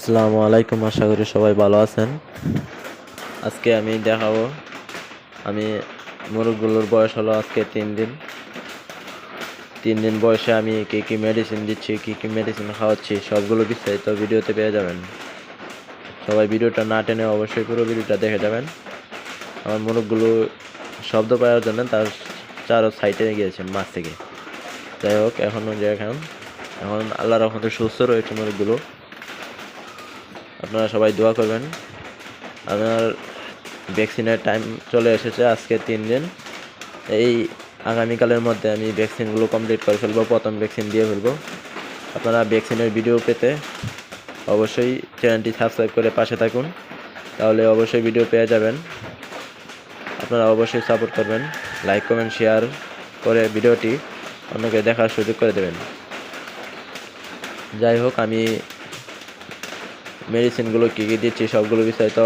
আসসালামু আলাইকুম, আশা করি সবাই ভালো আছেন। আজকে আমি দেখাবো, আমি মুরগগুলোর বয়স হলো আজকে তিন দিন। তিন দিন বয়সে আমি কী কী মেডিসিন দিচ্ছি, কী কী মেডিসিন খাওয়াচ্ছি, সবগুলো বিস্তারিত ভিডিওতে পেয়ে যাবেন। সবাই ভিডিওটা না টেনে অবশ্যই পুরো ভিডিওটা দেখে যাবেন। আমার মুরগগুলো শব্দ পাওয়ার জন্য তার চারো সাইডে গিয়েছে মাছ থেকে। যাই হোক এখনও যে এখন এখন আল্লাহ রহমতে সুস্থ রয়েছে মুরগগুলো। আপনারা সবাই দোয়া করবেন। আমার ভ্যাকসিনের টাইম চলে এসেছে আজকে তিন দিন এই আগামীকালের মধ্যে আমি ভ্যাকসিনগুলো কমপ্লিট করে ফেলব, প্রথম ভ্যাকসিন দিয়ে ফেলব। আপনারা ভ্যাকসিনের ভিডিও পেতে অবশ্যই চ্যানেলটি সাবস্ক্রাইব করে পাশে থাকুন। তাহলে অবশ্যই ভিডিও পেয়ে যাবেন। আপনারা অবশ্যই সাপোর্ট করবেন। লাইক কমেন্ট শেয়ার করে ভিডিওটি অন্যকে দেখার সুযোগ করে দেবেন। যাই হোক, আমি মেডিসিনগুলো কী কী দিচ্ছি সবগুলো বিস্তারিত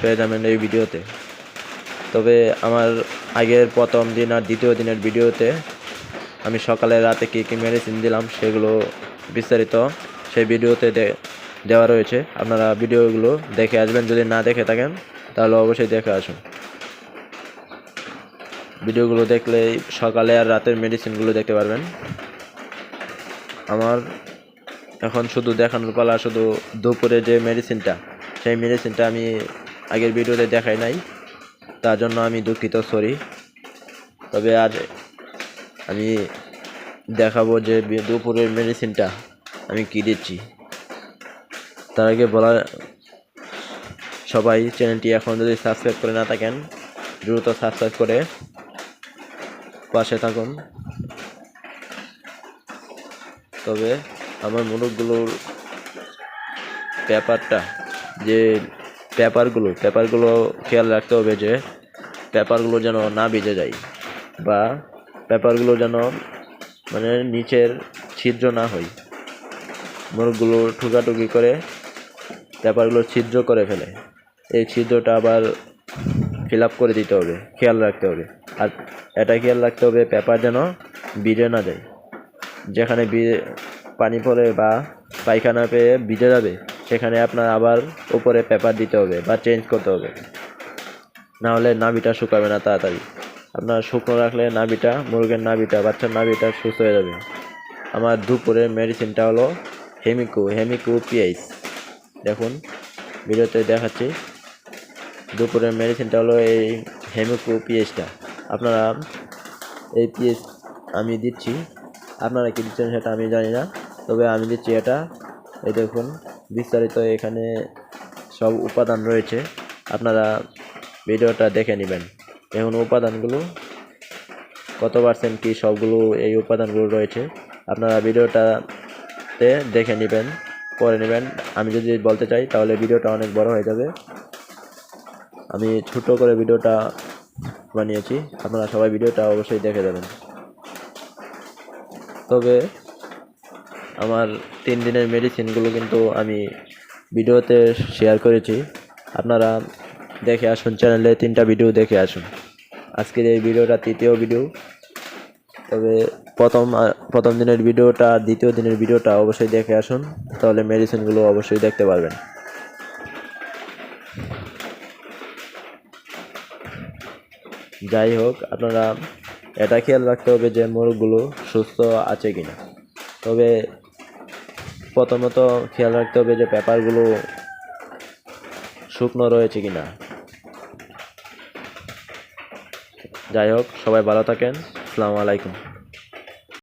পেয়ে যাবেন এই ভিডিওতে। তবে আমার আগের প্রথম দিন আর দ্বিতীয় দিনের ভিডিওতে আমি সকালে রাতে কী কী মেডিসিন দিলাম সেগুলো বিস্তারিত সেই ভিডিওতে দেওয়া রয়েছে। আপনারা ভিডিওগুলো দেখে আসবেন। যদি না দেখে থাকেন, তাহলে অবশ্যই দেখে আসুন। ভিডিওগুলো দেখলে সকালে আর রাতের মেডিসিনগুলো দেখতে পারবেন। আমার এখন শুধু দেখানোর পালা, শুধু দুপুরে যে মেডিসিনটা সেই মেডিসিনটা আমি আগের ভিডিওতে দেখাই নাই। তার জন্য আমি দুঃখিত সরি তবে আর আমি দেখাবো যে দুপুরের মেডিসিনটা আমি কী দিচ্ছি। তার আগে বলা, সবাই চ্যানেলটি এখন যদি সাবস্ক্রাইব করে না থাকেন, দ্রুত সাবস্ক্রাইব করে পাশে থাকুন। তবে আমার মুরগগুলোর পেপারটা, যে পেপারগুলো পেপারগুলো খেয়াল রাখতে হবে যে পেপারগুলো যেন না ভিজে যায় বা পেপারগুলো যেন মানে নিচের ছিদ্র না হয়। মুরগগুলো ঠুকাঠুকি করে পেপারগুলো ছিদ্র করে ফেলে। এই ছিদ্রটা আবার ফিল আপ করে দিতে হবে, খেয়াল রাখতে হবে। আর এটা খেয়াল রাখতে হবে পেপার যেন বিড়ে না যায়। যেখানে বি- পানি পড়ে বা পায়খানা পেয়ে ভিজে যাবে, সেখানে আপনার আবার উপরে পেপার দিতে হবে বা চেঞ্জ করতে হবে। না হলে নাভিটা শুকাবে না তাড়াতাড়ি। আপনার শুকনো রাখলে নাভিটা, মুরগের নাভিটা, বাচ্চার নাভিটা সুস্থ হয়ে যাবে। আমার দুপুরের মেডিসিনটা হলো হেমিকো হেমিকো পিএইচ দেখুন, ভিডিওতে দেখাচ্ছি। দুপুরের মেডিসিনটা হলো এই হেমিকো পিএইচটা আপনারা এই পিএইচ আমি দিচ্ছি। আপনারা কি দিচ্ছেন সেটা আমি জানি না। তবে আমি দিচ্ছি এটা এই দেখুন, বিস্তারিত এখানে সব উপাদান রয়েছে। আপনারা ভিডিওটা দেখে নেবেন। এখন উপাদানগুলো কত পার্সেন্ট কী সবগুলো এই উপাদানগুলো রয়েছে। আপনারা ভিডিওটাতে দেখে নেবেন পরে নেবেন। আমি যদি বলতে চাই, তাহলে ভিডিওটা অনেক বড় হয়ে যাবে। আমি ছোট করে ভিডিওটা বানিয়েছি। আপনারা সবাই ভিডিওটা অবশ্যই দেখে যাবেন। তবে আমার তিন দিনের মেডিসিনগুলো কিন্তু আমি ভিডিওতে শেয়ার করেছি। আপনারা দেখে আসুন চ্যানেলে তিনটা ভিডিও দেখে আসুন। আজকের এই ভিডিওটা তৃতীয় ভিডিও তবে প্রথম প্রথম দিনের ভিডিওটা, দ্বিতীয় দিনের ভিডিওটা অবশ্যই দেখে আসুন, তাহলে মেডিসিনগুলো অবশ্যই দেখতে পারবেন। যাই হোক আপনারা এটা খেয়াল রাখতে হবে যে মোরগগুলো সুস্থ আছে কিনা। তবে প্রথমত খেয়াল রাখতে হবে যে পেপারগুলো শুকনো রয়েছে কিনা। যাই হোক, সবাই ভালো থাকেন। আসসালামু আলাইকুম।